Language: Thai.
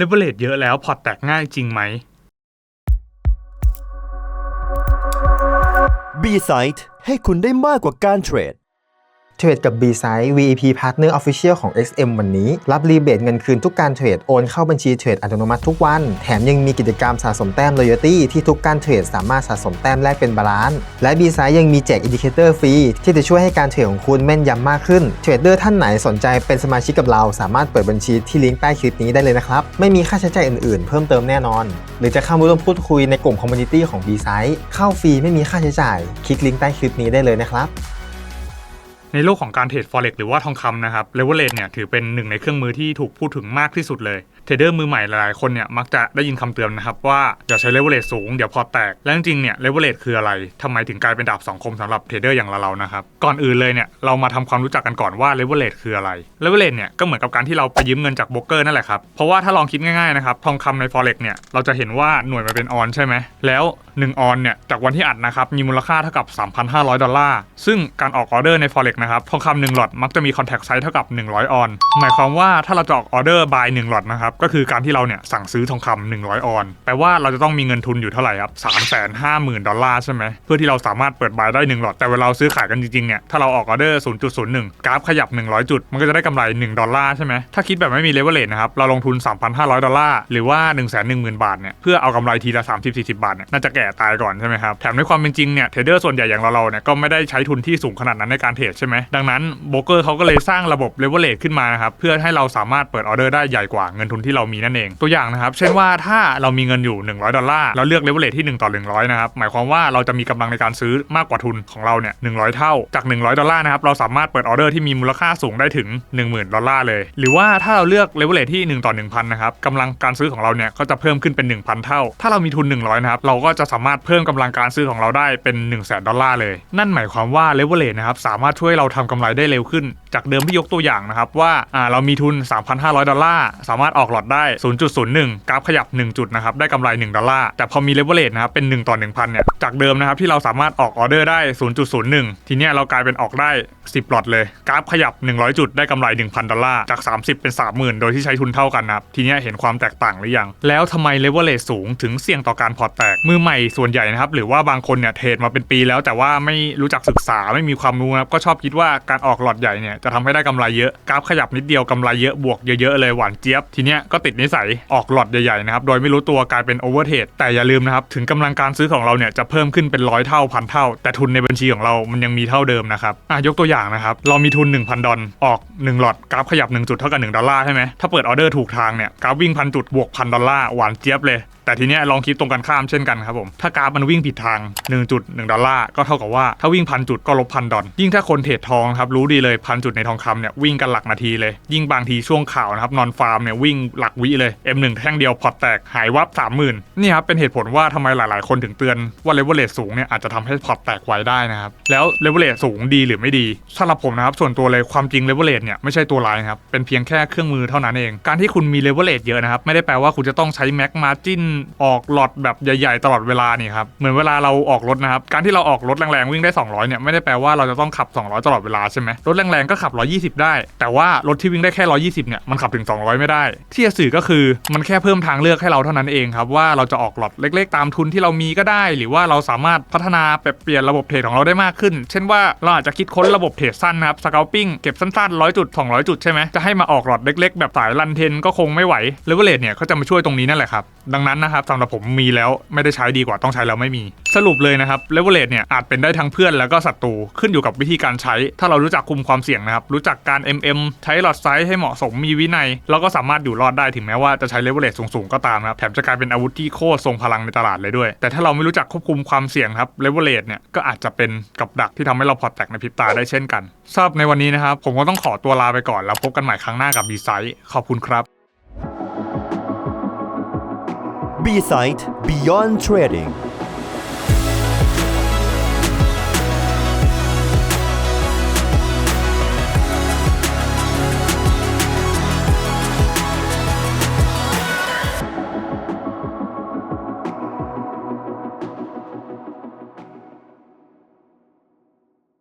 เลเวลเลตเยอะแล้วพอร์ตแตกง่ายจริงไหม B-Site ให้คุณได้มากกว่าการเทรด เทรดกับ B-Site VEP Partner Official ของ XM วันนี้ รับรีเบทเงินคืนทุกการเทรด โอนเข้าบัญชีเทรดอัตโนมัติทุกวัน แถมยังมีกิจกรรมสะสมแต้ม Loyalty ที่ทุกการเทรดสามารถสะสมแต้มแลกเป็นบาลานซ์ และ B-Site ยังมีแจกอินดิเคเตอร์ฟรี ที่จะช่วยให้การเทรดของคุณแม่นยำมากขึ้น เทรดเดอร์ท่านไหนสนใจเป็นสมาชิกกับเรา สามารถเปิดบัญชีที่ลิงก์ใต้คลิปนี้ได้เลยนะครับ ไม่มีค่าใช้จ่ายอื่นๆ เพิ่มเติมแน่นอน หรือจะเข้ามาร่วมพูดคุยในกลุ่มคอมมูนิตี้ของ B-Site เข้าฟรีไม่มีค่าใช้จ่าย คลิกลิงก์ใต้คลิปนี้ได้เลยนะครับ ในโลกของการเทรด forex หรือว่าทองคำนะครับเลเวอเรจเนี่ยถือเป็นหนึ่งในเครื่องมือที่ถูกพูดถึงมากที่สุดเลย เทรดเดอร์มือใหม่หลายๆคนเนี่ยมักจะได้ยินคำเตือนนะครับว่าอย่าใช้ leverage สูงเดี๋ยวพอแตก และจริงๆเนี่ย leverage คืออะไรทำไมถึงกลายเป็นดาบสองคมสำหรับเทรดเดอร์อย่างเราๆนะครับก่อนอื่นเลยเนี่ยเรามาทำความรู้จักกันก่อนว่า leverage คืออะไร leverage เนี่ยก็เหมือนกับการที่เราไปยืมเงินจากโบรกเกอร์นั่นแหละครับเพราะว่าถ้าลองคิดง่ายๆนะครับทองคำใน forex เนี่ยเราจะเห็นว่าหน่วยมันเป็นออนใช่ไหมแล้ว 1 ออนเนี่ยจากวันที่อัดนะครับมีมูลค่าเท่ากับ 3,500 ดอลลาร์ซึ่งการออกออเดอร์ใน forex นะครับทองคำหนึ่งหลอดมักจะมี contract size เท่ากับ 100 ออน หมายความว่าถ้าเราจะออกออเดอร์ buy 1หลอดนะครับก็คือการที่เราเนี่ยสั่งซื้อทองคำ100 ออน แปลว่าเราจะต้องมีเงินทุนอยู่เท่าไหร่ครับ350,000ดอลลาร์ใช่ไหมเพื่อที่เราสามารถเปิด buy ได้1หลอดแต่เวลาซื้อขายกันจริงๆเนี่ยถ้าเราออกออเดอร์0.01 กราฟขยับ 100 จุด มันก็จะได้กำไร 1 ดอลลาร์ใช่ไหมถ้าคิดแบบไม่มี leverage นะครับเราลงทุน 3,500 ดอลลาร์หรือว่า 110,000 บาทเนี่ยเพื่อเอากำไรทีละ 30-40 บาทเนี่ยน่าจะแก่ตายก่อนใช่ไหมครับแถมในความเป็นจริงเนี่ยเทรดเดอร์ส่วนใหญ่อย่างเราๆเนี่ยก็ไม่ได้ใช้ทุนที่สูงขนาดนั้นในการเทรดใช่ไหมดังนั้นโบรกเกอร์เขาก็เลยสร้างระบบ leverage ขึ้นมานะครับเพื่อให้เราสามารถเปิดออเดอร์ได้ใหญ่กว่าเงินทุนที่เรามีนั่นเอง ตัวอย่างนะครับ เช่นว่าถ้าเรามีเงินอยู่ 100 ดอลลาร์เราเลือก leverage ที่ 1 ต่อ 100 นะครับ หมายความว่าเราจะมีกำลังในการซื้อมากกว่าทุนของเราเนี่ย100เท่า จาก 100 ดอลลาร์นะครับ เราสามารถเปิดออเดอร์ที่มีมูลค่าสูงได้ถึง 10,000 ดอลลาร์เลย หรือว่าถ้าเราเลือก leverage ที่ 1 ต่อ 1,000 นะครับกำลังการซื้อของเราเนี่ยก็จะเพิ่มขึ้นเป็น 1,000 เท่า ถ้าเรามีทุน 100 นะครับ เราก็จะสามารถเพิ่มกำลังการซื้อของเราได้เป็น 1 0 0 0 0แดอลลาร์เลย นั่นหมายความว่า leverage นะครับสามารถช่วยเราทำกำไรได้เร็วขึ้น จากเดิมที่ยกตัวอย่างนะครับว่าอ่าเรามีทุน 3,500 ดอลลาร์สามารถออกหลอดได้ 0.01 กราฟขยับ 1 จุดนะครับ ได้กำไร 1 ดอลลาร์ แต่พอมี leverage นะครับ เป็น 1 ต่อ 1,000 เนี่ย จากเดิมนะครับ ที่เราสามารถออกออเดอร์ได้ 0.01 ทีเนี้ยเรากลายเป็นออกได้ 10หลอดเลย กราฟขยับ 100 จุด ได้กำไร 1,000 ดอลลาร์ จาก 30 เป็น 30,000 โดยที่ใช้ทุนเท่ากันนะครับ ทีเนี้ยเห็นความแตกต่างหรือยัง แล้วทำไม leverage สูงถึงเสี่ยงต่อการพอร์ตแตก มือใหม่ส่วนใหญ่นะครับ หรือว่าบางคนเนี่ยเทรดมาเป็นปีแล้วแต่ว่าไม่รู้จักศึกษาไม่มีความรู้นะครับก็ชอบคิดว่าการออกหลอดใหญ่เนี่ยจะทำให้ได้กำไรเยอะกราฟขยับนิดเดียวกำไรเยอะบวกเยอะๆเลยหวานเจี๊ยบทีเนี้ยก็ติดนิสัยออกหลอดใหญ่ๆนะครับโดยไม่รู้ตัวกลายเป็นโอเวอร์เทรดแต่อย่าลืมนะครับถึงกำลังการซื้อของเราเนี่ยจะเพิ่มขึ้นเป็นร้อยเท่าพันเท่า แต่ทุนในบัญชีของเรามันยังมีเท่าเดิมนะครับอะยกตัวอย่างนะครับเรามีทุน 1,000 ดอลออก 1 หลอดกราฟขยับ 1 จุดเท่ากับ 1 ดอลลาร์ใช่ไหมถ้าเปิดออเดอร์ถูกทางเนี่ยกราฟวิ่งพันจุดบวกพันดอลลาร์หวานเจี๊ยบเลย แต่ทีเนี้ยลองคิดตรงกันข้ามเช่นกันครับผม ถ้ากราฟมันวิ่งผิดทาง 1.1 ดอลลาร์ก็เท่ากับว่าถ้าวิ่งพันจุดก็ลบพันดอลยิ่งถ้าคนเทรดทองครับรู้ดีเลยพันจุดในทองคำเนี่ยวิ่งกันหลักนาทีเลย ยิ่งบางทีช่วงข่าวนะครับนอนฟาร์มเนี่ยวิ่งหลักวิเลย M1 แท่งเดียวพอร์ตแตกหายวับ 30,000 นี่ครับเป็นเหตุผลว่าทำไมหลาย ๆ คนถึงเตือนว่าเลเวลเลสูงเนี่ยอาจจะทำให้พอร์ตแตกไวได้นะครับ แล้วเลเวลเลสูงดีหรือไม่ดีสำหรับผมนะครับส่วนตัวเลยความจริงเลเวลเลเนี่ยไม่ใช่ตัวร้ายครับเป็นเพียงแค่เครื่องมือเท่านั้นเอง การที่คุณมีเลเวลเลเยอะนะครับไม่ได้แปลว่าคุณจะต้องใช้แม็กมาจินออกหลอดแบบใหญ่ ๆ ตลอดเวลานี่ครับเหมือนเวลาเราออกรถนะครับการที่เราออกรถแรงๆวิ่งได้ 200เนี่ยไม่ได้แปลว่าเราจะต้องขับ 200 ตลอดเวลาใช่ไหมรถแรงๆก็ขับ 120 ได้ แต่ว่ารถที่วิ่งได้แค่ 120เนี่ยมันขับถึง 200 ไม่ได้ ที่จะสื่อก็คือมันแค่เพิ่มทางเลือกให้เราเท่านั้นเองครับว่าเราจะออกหลอดเล็ก ๆ ตามทุนที่เรามีก็ได้ หรือว่าเราสามารถพัฒนาปรับเปลี่ยนระบบเทรดของเราได้มากขึ้น เช่นว่าเราอาจจะคิดค้นระบบเทรดสั้นนะครับสเกลปิ้งเก็บสั้นๆ 100 จุด 200 จุดใช่ไหมจะให้มาออกหลอดเล็ก ๆ แบบสายรันเทนก็คงไม่ไหวเลเวลเลเนี่ยก็จะมาช่วยตรงนี้นั่นแหละครับดังนั้นนะครับสำหรับผมมีแล้วไม่ได้ใช้ดีกว่าต้องใช้แล้วไม่มี สรุปเลยนะครับเลเวลเลเนี่ยอาจเป็นได้ทั้งเพื่อนแล้วก็ศัตรูขึ้นอยู่กับวิธีการใช้ ถ้าเรารู้จักคุมความเสี่ยงนะครับรู้จักการ MM ใช้หลอดไซส์ให้เหมาะสมมีวินัยเราก็สามารถอยู่รอดได้ถึงแม้ว่าจะใช้เลเวลเลสูงๆก็ตามนะครับแถมจะกลายเป็นอาวุธที่โคตรทรงพลังในตลาดเลยด้วย แต่ถ้าเราไม่รู้จักควบคุมความเสี่ยงครับเลเวลเลเนี่ยก็อาจจะเป็นกับดักที่ทำให้เราพอแตกในพริบตาได้เช่นกันสำหรับในวันนี้นะครับผมก็ต้องขอตัวลาไปก่อนแล้วพบกันใหม่ครั้งหน้ากับดีไซน์ขอบคุณครับ B-Site Beyond Trading